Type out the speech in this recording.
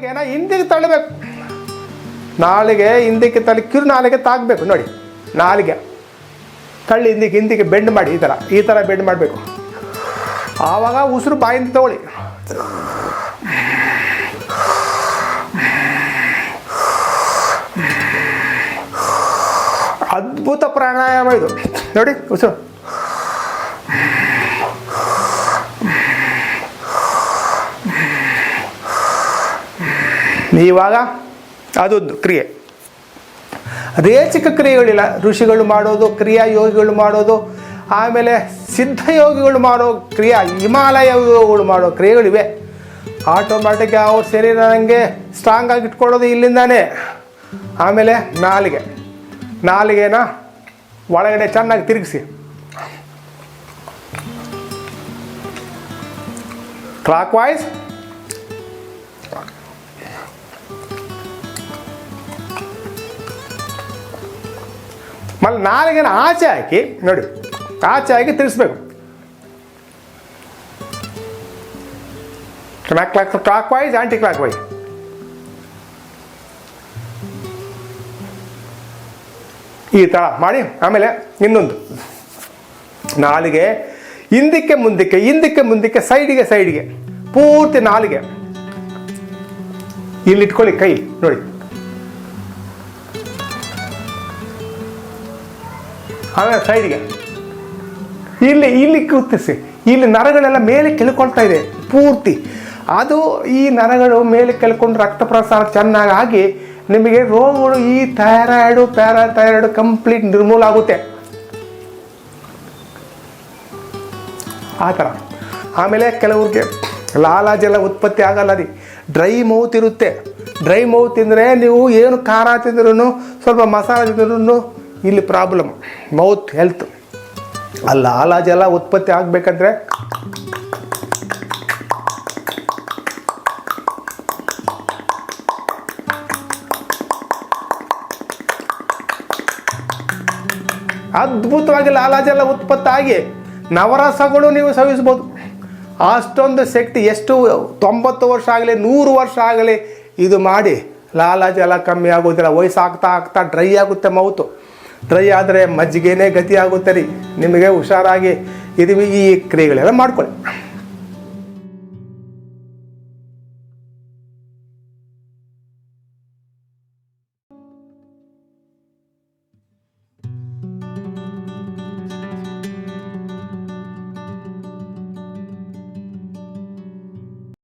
ನಾಲಿಗೆನ ಹಿಂದಿಗೆ ತಳ್ಳಬೇಕು ನಾಲಿಗೆ ಹಿಂದಕ್ಕೆ ತಳ್ಳಿ ಕಿರು ನಾಲಿಗೆ ತಾಗಬೇಕು ನೋಡಿ. ನಾಲಿಗೆ ತಳ್ಳಿ ಹಿಂದಿಗೆ ಹಿಂದಿಗೆ ಬೆಂಡ್ ಮಾಡಿ ಈ ಥರ ಈ ಥರ ಬೆಂಡ್ ಮಾಡಬೇಕು. ಆವಾಗ ಉಸಿರು ಬಾಯಿಂದ ತಗೊಳ್ಳಿ. ಅದ್ಭುತ ಪ್ರಾಣಾಯಾಮ ಇದು. ನೋಡಿ ಉಸಿರು. ಇವಾಗ? ಅದೊಂದು ಕ್ರಿಯೆ. ಅದೇ ಕ್ರಿಯೆಗಳಿಲ್ಲ. ಋಷಿಗಳು ಮಾಡೋದು, ಕ್ರಿಯಾ ಯೋಗಿಗಳು ಮಾಡೋದು, ಆಮೇಲೆ ಸಿದ್ಧಯೋಗಿಗಳು ಮಾಡೋ ಕ್ರಿಯಾ, ಹಿಮಾಲಯ ಯೋಗಿಗಳು ಮಾಡೋ ಕ್ರಿಯೆಗಳಿವೆ. ಆಟೋಮ್ಯಾಟಿಕ್ ಅವ್ರ ಶರೀರ ನನಗೆ ಸ್ಟ್ರಾಂಗ್ ಆಗಿ ಇಟ್ಕೊಳ್ಳೋದು ಇಲ್ಲಿಂದಾನೇ. ಆಮೇಲೆ ನಾಲಿಗೆ. ನಾಲಿಗೆನ ಒಳಗಡೆ ಚೆನ್ನಾಗಿ ತಿರುಗಿಸಿ. ಕ್ಲಾಕ್ ವೈಸ್ ಮళ్ళీ ನಾಲಿಗೆನ ಆಚೆ ಹಾಕಿ, ನೋಡಿ, ಆಚೆ ಹಾಕಿ ತಿರ್ಸ್ಬೇಕು. Clock clock clockwise anti clockwise ಈ ಥರ ಮಾಡಿ, ಆಮೇಲೆ ಇನ್ನೊಂದು. ನಾಲಿಗೆ, ಹಿಂದಕ್ಕೆ ಮುಂದಕ್ಕೆ ಹಿಂದಕ್ಕೆ ಮುಂದಕ್ಕೆ, ಸೈಡಿಗೆ ಸೈಡಿಗೆ. ಪೂರ್ತಿ ನಾಲಿಗೆ. ಇಲ್ಲಿ ಇಟ್ಕೊಳ್ಳಿ ಕೈ ನೋಡಿ. ಆಮೇಲೆ ಸೈಡ್ಗೆ. ಇಲ್ಲಿ ಇಲ್ಲಿ ಕೂತಿಸಿ ಇಲ್ಲಿ ನರಗಳೆಲ್ಲ ಮೇಲೆ ಕೆಳ್ಕೊಳ್ತಾ ಇದೆ, ಪೂರ್ತಿ. ಅದು ಈ ನರಗಳು ಮೇಲೆ ಕೆಳ್ಕೊಂಡು ರಕ್ತ ಪ್ರಸಾರ ಚೆನ್ನಾಗಿ ಆಗಿ ನಿಮಗೆ ರೋಗಗಳು ಈ ಥೈರಾಯ್ಡು, ಪ್ಯಾರಾಥೈರಾಯ್ಡು ಕಂಪ್ಲೀಟ್ ನಿರ್ಮೂಲ ಆಗುತ್ತೆ. ಆ ಥರ. ಆಮೇಲೆ ಕೆಲವ್ರಿಗೆ ಲಾಲಾಜೆಲ್ಲ ಉತ್ಪತ್ತಿ ಆಗಲ್ಲ ರೀ. ಡ್ರೈ ಮೌತ್ ಇರುತ್ತೆ. ಡ್ರೈ ಮೌತ್ ತಿಂದರೆ ನೀವು ಏನು ಖಾರ ತಿಂದ್ರೂ ಸ್ವಲ್ಪ ಮಸಾಲ ತಿಂದ್ರೂ ಇಲ್ಲಿ ಪ್ರಾಬ್ಲಮ್ ಮೌತ್ ಹೆಲ್ತ್ ಆ ಲಾಲಾಜಲ ಉತ್ಪತ್ತಿ ಆಗಬೇಕಂದ್ರೆ? ಅದ್ಭುತವಾಗಿ ಲಾಲಾಜಲ ಆಗಿ ನವರಸಗಳು ನೀವು ಸವಿಸ್ಬೋದು ಅಷ್ಟೊಂದು ಶಕ್ತಿ, ಎಷ್ಟು ತೊಂಬತ್ತು ವರ್ಷ ಆಗಲಿ, ನೂರು ವರ್ಷ ಆಗಲಿ ಇದು ಮಾಡಿ ಲಾಲಾಜಲ ಕಮ್ಮಿ ಆಗೋದಿಲ್ಲ, ವಯಸ್ಸಾಗ್ತಾ ಆಗ್ತಾ ಡ್ರೈ ಆಗುತ್ತೆ ಮೌತು ಡ್ರೈ ಆದರೆ ಮಜ್ಜಿಗೆನೇ ಗತಿ ಆಗುತ್ತೆ ರೀ ನಿಮಗೆ ಹುಷಾರಾಗಿ ಇದು ಈ ಕ್ರಿಯೆಗಳೆಲ್ಲ ಮಾಡ್ಕೊಳ್ಳಿ.